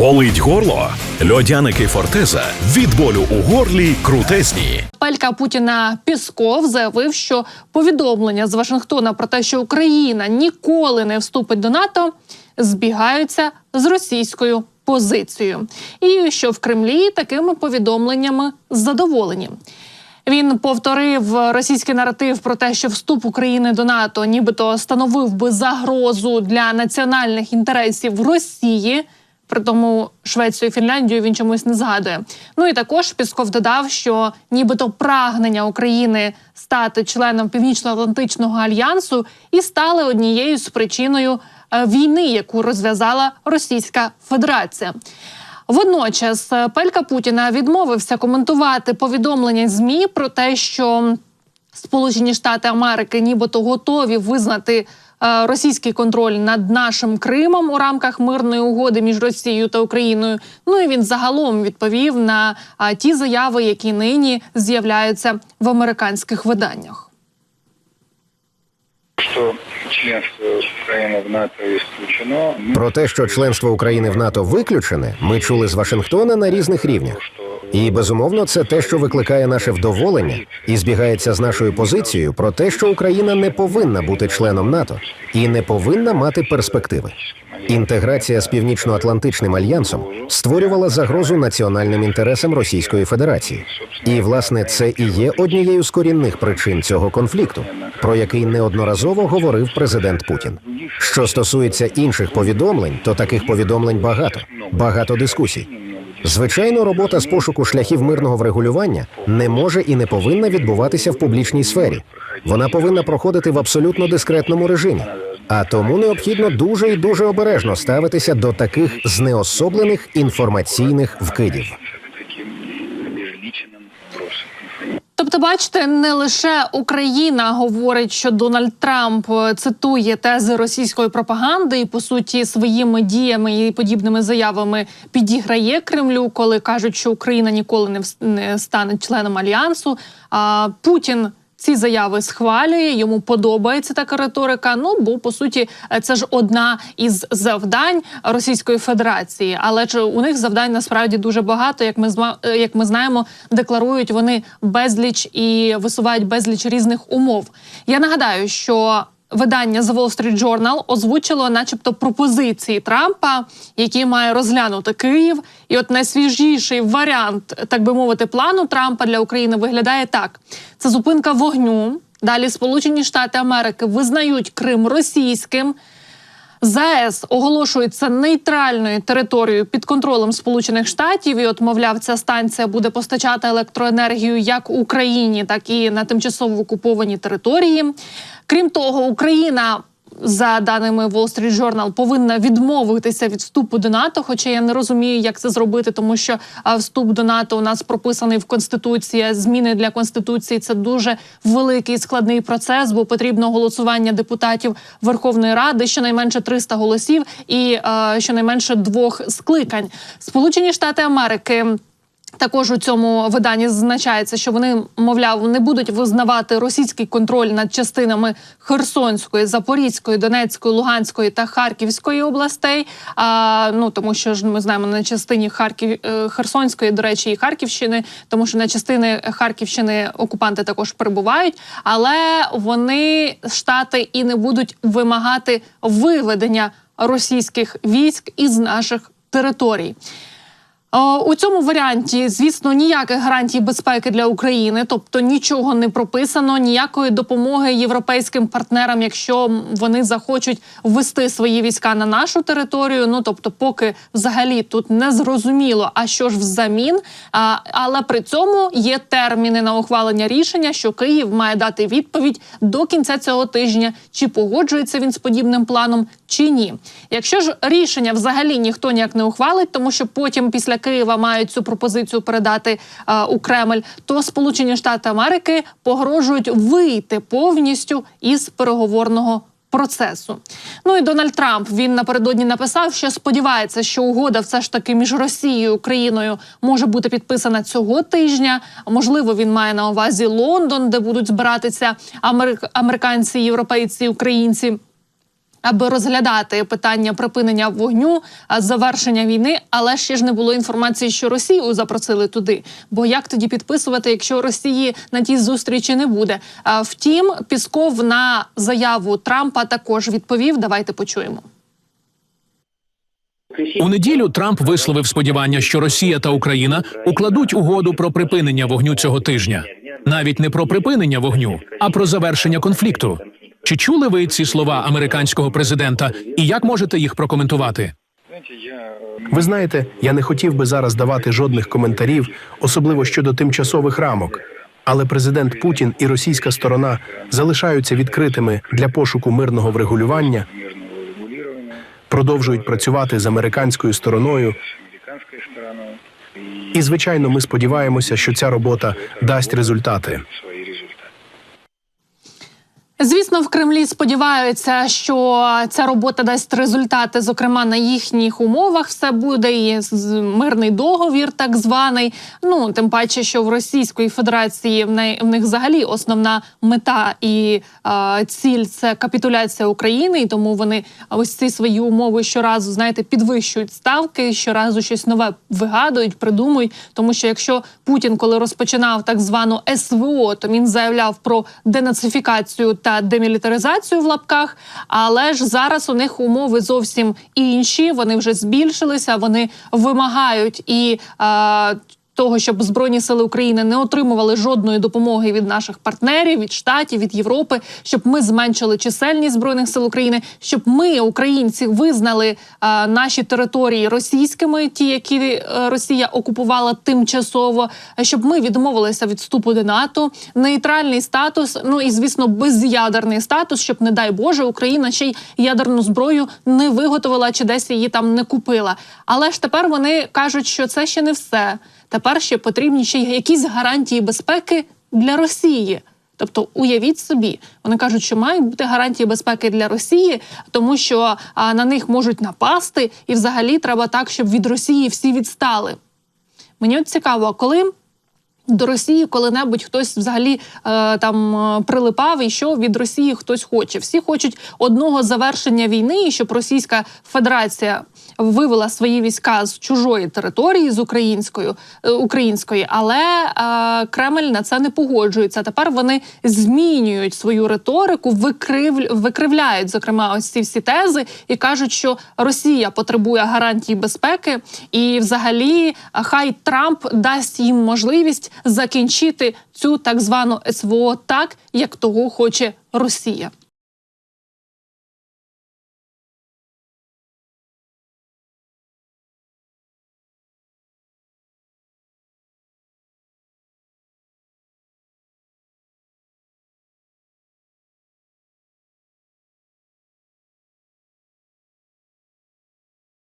Болить горло? Льодяники Фортеза від болю у горлі крутезні. Пелька Путіна Пісков заявив, що повідомлення з Вашингтона про те, що Україна ніколи не вступить до НАТО, збігаються з російською позицією, і що в Кремлі такими повідомленнями задоволені. Він повторив російський наратив про те, що вступ України до НАТО, нібито становив би загрозу для національних інтересів Росії. При тому Швецію і Фінляндію він чомусь не згадує. Ну і також Пісков додав, що нібито прагнення України стати членом Північно-Атлантичного альянсу і стали однією з причиною е, війни, яку розв'язала Російська Федерація. Водночас е, Пелька Путіна відмовився коментувати повідомлення змі про те, що Сполучені Штати Америки нібито готові визнати російський контроль над нашим Кримом у рамках мирної угоди між Росією та Україною. Ну і він загалом відповів на е, ті заяви, які нині з'являються в американських виданнях. что членство Украины в НАТО исключено. Про те, що членство України в НАТО виключене, ми чули з Вашингтона на різних рівнях. І безумовно, це те, що викликає наше вдоволення, і збігається з нашою позицією про те, що Україна не повинна бути членом НАТО і не повинна мати перспективи. Інтеграція з північно-атлантичним альянсом створювала загрозу національним інтересам Російської Федерації. І власне це і є однією з корінних причин цього конфлікту, про який неодноразово говорив президент Путін. Що стосується інших повідомлень, то таких повідомлень багато, багато дискусій. Звичайно, робота з пошуку шляхів мирного врегулювання не може і не повинна відбуватися в публічній сфері. Вона повинна проходити в абсолютно дискретному режимі. А тому необхідно дуже і дуже обережно ставитися до таких знеособлених інформаційних вкидів. Тобто, бачите, не лише Україна говорить, що Дональд Трамп е, цитує тези російської пропаганди і по суті своїми діями і подібними заявами підіграє Кремлю, коли кажуть, що Україна ніколи не стане членом альянсу. А Путін. Ці заяви схвалює, йому подобається така риторика. Ну бо по суті, це ж одна із завдань Російської Федерації. Але ж у них завдань насправді дуже багато. Як ми е, як ми знаємо, декларують вони безліч і висувають безліч різних умов. Я нагадаю, що видання The Wall Street Journal озвучило, начебто, пропозиції Трампа, які має розглянути Київ. І от найсвіжіший варіант, так би мовити, плану Трампа для України виглядає так: це зупинка вогню. Далі Сполучені Штати Америки визнають Крим російським. ЗАЕС оголошується нейтральною територією під контролем Сполучених Штатів. І от, мовляв, ця станція буде постачати електроенергію як Україні, так і на тимчасово окуповані території. Крім того, Україна. За даними Wall Street Journal, повинна відмовитися від вступу до НАТО. Хоча я не розумію, як це зробити, тому що вступ до НАТО у нас прописаний в конституції. Зміни для конституції це дуже великий складний процес, бо потрібно голосування депутатів Верховної Ради, щонайменше 300 голосів, і е, щонайменше двох скликань. Сполучені Штати Америки. Також у цьому виданні зазначається, що вони, мовляв, не будуть визнавати російський контроль над частинами Херсонської, Запорізької, Донецької, Луганської та Харківської областей. А, ну тому що ж ми знаємо на частині Харків е, Херсонської, до речі, і Харківщини, тому що на частини Харківщини окупанти також перебувають, але вони штати і не будуть вимагати виведення російських військ із наших територій. О, У цьому варіанті, звісно, ніяких гарантій безпеки для України, тобто нічого не прописано, ніякої допомоги європейським партнерам, якщо вони захочуть ввести свої війська на нашу територію. Ну тобто, поки взагалі тут не зрозуміло, а що ж взамін. А, але при цьому є терміни на ухвалення рішення, що Київ має дати відповідь до кінця цього тижня, чи погоджується він з подібним планом, чи ні. Якщо ж рішення взагалі ніхто ніяк не ухвалить, тому що потім після Києва мають цю пропозицію передати е, у Кремль, то Сполучені Штати Америки погрожують вийти повністю із переговорного. Процесу, ну і Дональд Трамп він напередодні написав, що сподівається, що угода все ж таки між Росією і Україною може бути підписана цього тижня. Можливо, він має на увазі Лондон, де будуть збиратися америк- американці, європейці, українці. Аби розглядати питання припинення вогню, завершення війни, але ще ж не було інформації, що Росію запросили туди. Бо як тоді підписувати, якщо Росії на тій зустрічі не буде? Втім, Пісков на заяву Трампа також відповів. Давайте почуємо. У неділю Трамп висловив сподівання, що Росія та Україна укладуть угоду про припинення вогню цього тижня. Навіть не про припинення вогню, а про завершення конфлікту. Чи чули ви ці слова американського президента, і як можете їх прокоментувати? Ви знаєте, я не хотів би зараз давати жодних коментарів, особливо щодо тимчасових рамок. Але президент Путін і російська сторона залишаються відкритими для пошуку мирного врегулювання, продовжують працювати з американською стороною. І звичайно, ми сподіваємося, що ця робота дасть результати. Звісно, в Кремлі сподіваються, що ця робота дасть результати, зокрема на їхніх умовах, все буде і мирний договір, так званий. Ну тим паче, що в Російської Федерації в неї в них взагалі основна мета і е, ціль це капітуляція України, і тому вони ось ці свої умови щоразу знаєте підвищують ставки, щоразу щось нове вигадують, придумують. Тому що якщо Путін, коли розпочинав так звану СВО, то він заявляв про денацифікацію та демілітаризацію в лапках. Але ж зараз у них умови зовсім інші. Вони вже збільшилися. Вони вимагають і. Е, того, щоб збройні сили України не отримували жодної допомоги від наших партнерів, від штатів, від Європи, щоб ми зменшили чисельність збройних сил України, щоб ми, українці, визнали е, наші території російськими, ті, які е, Росія окупувала тимчасово, щоб ми відмовилися від вступу до НАТО, нейтральний статус, ну і звісно, безядерний статус, щоб, не дай Боже, Україна ще й ядерну зброю не виготовила чи десь її там не купила. Але ж тепер вони кажуть, що це ще не все. Тепер ще потрібні ще якісь гарантії безпеки для Росії. Тобто, уявіть собі, вони кажуть, що мають бути гарантії безпеки для Росії, тому що а, на них можуть напасти, і взагалі треба так, щоб від Росії всі відстали. Мені от цікаво, коли до Росії коли-небудь хтось взагалі е, там е, прилипав, і що від Росії хтось хоче. Всі хочуть одного завершення війни, і щоб Російська Федерація вивела свої війська з чужої території, з українською е, української, але е, Кремль на це не погоджується. Тепер вони змінюють свою риторику, викрив, викривляють зокрема ось ці всі тези і кажуть, що Росія потребує гарантій безпеки, і взагалі е, хай Трамп дасть їм можливість закінчити цю так звану СВО так, як того хоче Росія.